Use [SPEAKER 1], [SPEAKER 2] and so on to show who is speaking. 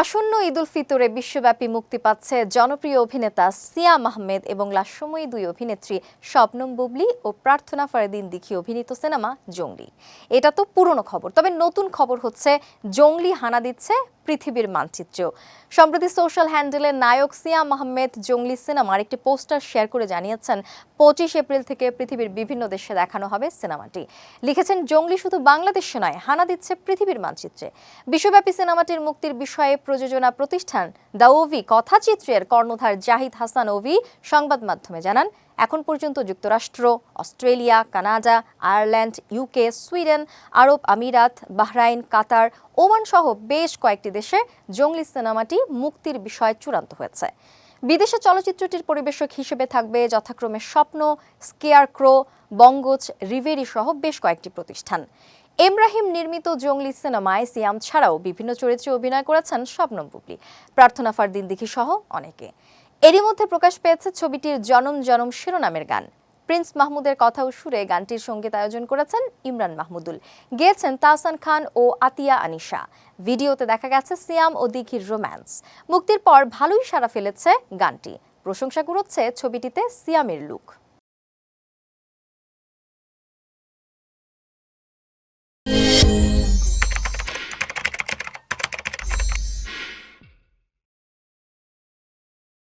[SPEAKER 1] আসন্ন ঈদুল ফিতরে বিশ্বব্যাপী মুক্তি পাচ্ছে জনপ্রিয় অভিনেতা সিয়াম আহমেদ এবং লাস্যময়ী দুই অভিনেত্রী শবনম বুবলি ও প্রার্থনা ফারদিন দিঘি অভিনীত সিনেমা জঙ্গলি। এটা তো পুরনো খবর। তবে নতুন খবর হচ্ছে, জঙ্গলি হানা দিচ্ছে পৃথিবীর মানচিত্র। সম্প্রতি সোশ্যাল হ্যান্ডেলে নায়ক সিয়াম আহমেদ জঙ্গলি সিনেমার একটি পোস্টার শেয়ার করে জানিয়েছেন, পঁচিশ এপ্রিল থেকে পৃথিবীর বিভিন্ন দেশে দেখানো হবে সিনেমাটি। লিখেছেন, জঙ্গলি শুধু বাংলাদেশে নয়, হানা দিচ্ছে পৃথিবীর মানচিত্রে। বিশ্বব্যাপী সিনেমাটির মুক্তির বিষয়ে প্রযোজনা প্রতিষ্ঠান দ্য ওভি কথাচিত্রের কর্ণধার জাহিদ হাসান ওভি সংবাদ মাধ্যমে জানান, এখন পর্যন্ত যুক্তরাষ্ট্র, Australia, Canada, Ireland, UK, Sweden, আরব আমিরাত, বাহরাইন, কাতার, ওমান সহ বেশ কয়েকটি দেশে জঙ্গলি সিনেমাটি মুক্তির বিষয়ে চূড়ান্ত হয়েছে। বিদেশে চলচ্চিত্রটির পরিবেশক হিসেবে থাকবে যথাক্রমে স্বপ্ন স্কেয়ার ক্রো বঙ্গজ রিভেরি সহ বেশ কয়েকটি প্রতিষ্ঠান। এমরাহিম নির্মিত জঙ্গলি সিনেমায় সিয়াম ছাড়াও বিভিন্ন চরিত্রে অভিনয় করেছেন শবনম বুবলি, প্রার্থনা ফারদিন দিঘি সহ অনেকে। এরই মধ্যে প্রকাশ পেয়েছে ছবিটির জনম জনম শিরোনামের গান। প্রিন্স মাহমুদের কথা সুরে গানটির সংগীত আয়োজন করেছেন ইমরান মাহমুদুল। গেয়েছেন তাহসান খান ও আতিয়া আনিশা। ভিডিওতে দেখা গেছে সিয়াম ও দিঘির রোম্যান্স। মুক্তির পর ভালোই সাড়া ফেলেছে গানটি। প্রশংসা কুড়োচ্ছে ছবিটিতে সিয়ামের লুক।